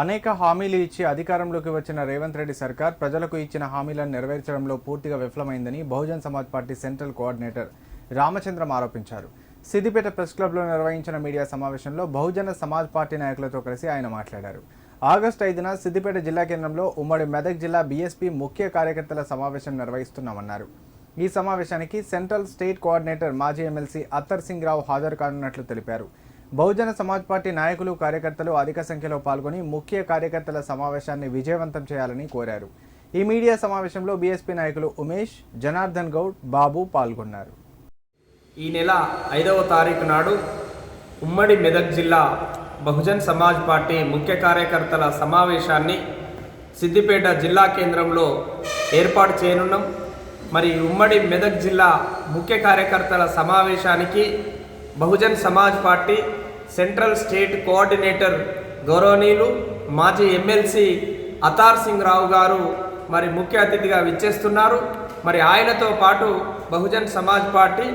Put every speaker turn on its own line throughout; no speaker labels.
అనేక హామీలు ఇచ్చి అధికారంలోకి వచ్చిన రేవంత్ రెడ్డి సర్కార్ ప్రజలకు ఇచ్చిన హామీలను నెరవేర్చడంలో పూర్తిగా విఫలమైందని Bahujan Samaj party central coordinator Ramachandram ఆరోపించారు. సిద్దిపేట ప్రెస్ క్లబ్లో నిర్వహించిన మీడియా సమావేశంలో బహుజన సమాజ్ పార్టీ నాయకులతో కలిసి ఆయన మాట్లాడారు. ఆగస్టు ఐదున సిద్దిపేట జిల్లా కేంద్రంలో ఉమ్మడి మెదక్ జిల్లా బీఎస్పీ ముఖ్య కార్యకర్తల సమావేశం నిర్వహిస్తున్నామన్నారు. ఈ సమావేశానికి సెంట్రల్ స్టేట్ కోఆర్డినేటర్ మాజీ ఎమ్మెల్సీ అత్తర్ సింగ్ రావు హాజరు కానున్నట్లు తెలిపారు. బహుజన సమాజ్ పార్టీ నాయకులు కార్యకర్తలు అధిక సంఖ్యలో పాల్గొని ముఖ్య కార్యకర్తల సమావేశాన్ని విజయవంతం చేయాలని కోరారు. ఈ మీడియా సమావేశంలో బీఎస్పీ నాయకులు ఉమేష్ జనార్దన్ గౌడ్ బాబు పాల్గొన్నారు.
ఈ నెల ఐదవ తారీఖు నాడు ఉమ్మడి మెదక్ జిల్లా బహుజన్ సమాజ్ పార్టీ ముఖ్య కార్యకర్తల సమావేశాన్ని సిద్దిపేట జిల్లా కేంద్రంలో ఏర్పాటు చేయనున్నాం. మరి ఉమ్మడి మెదక్ జిల్లా ముఖ్య కార్యకర్తల సమావేశానికి Bahujan Samaj party central state coordinator గౌరవనీయులు మాజీ ఎమ్మెల్సీ అతార్ సింగ్ రావు గారు మరి ముఖ్య అతిథిగా విచ్చేస్తున్నారు. మరి ఆయనతో పాటు బహుజన్ సమాజ్ పార్టీ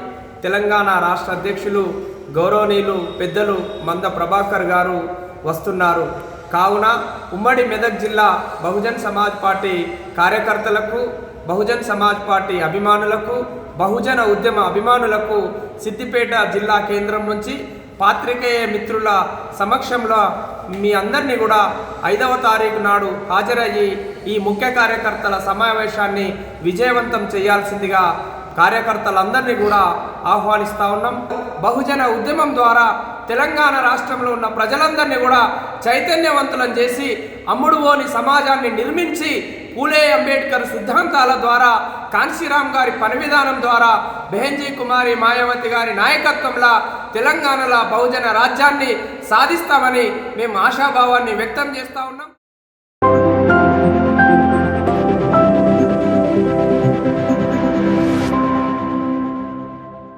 తెలంగాణ రాష్ట్ర అధ్యక్షులు గౌరవనీయులు పెద్దలు మంద ప్రభాకర్ గారు వస్తున్నారు. కావున ఉమ్మడి మెదక్ జిల్లా బహుజన్ సమాజ్ పార్టీ కార్యకర్తలకు బహుజన్ సమాజ్ పార్టీ అభిమానులకు బహుజన ఉద్యమ అభిమానులకు సిద్దిపేట జిల్లా కేంద్రం నుంచి పాత్రికేయ మిత్రుల సమక్షంలో మీ అందరినీ కూడా ఐదవ తారీఖు నాడు హాజరయ్యి ఈ ముఖ్య కార్యకర్తల సమావేశాన్ని విజయవంతం చేయాల్సిందిగా కార్యకర్తలందరినీ కూడా ఆహ్వానిస్తా ఉన్నాం. బహుజన ఉద్యమం ద్వారా తెలంగాణ రాష్ట్రంలో ఉన్న ప్రజలందరినీ కూడా చైతన్యవంతులం చేసి అమ్ముడువోని సమాజాన్ని నిర్మించి పూలే అంబేద్కర్ సిద్ధాంతాల ద్వారా కాంశీరామ్ గారి పని విధానం ద్వారా బెహెంజీ కుమారి మాయావతి గారి నాయకత్వంలో తెలంగాణలో బహుజన రాజ్యాన్ని సాధిస్తామని మేము ఆశాభావాన్ని వ్యక్తం చేస్తా ఉన్నాం.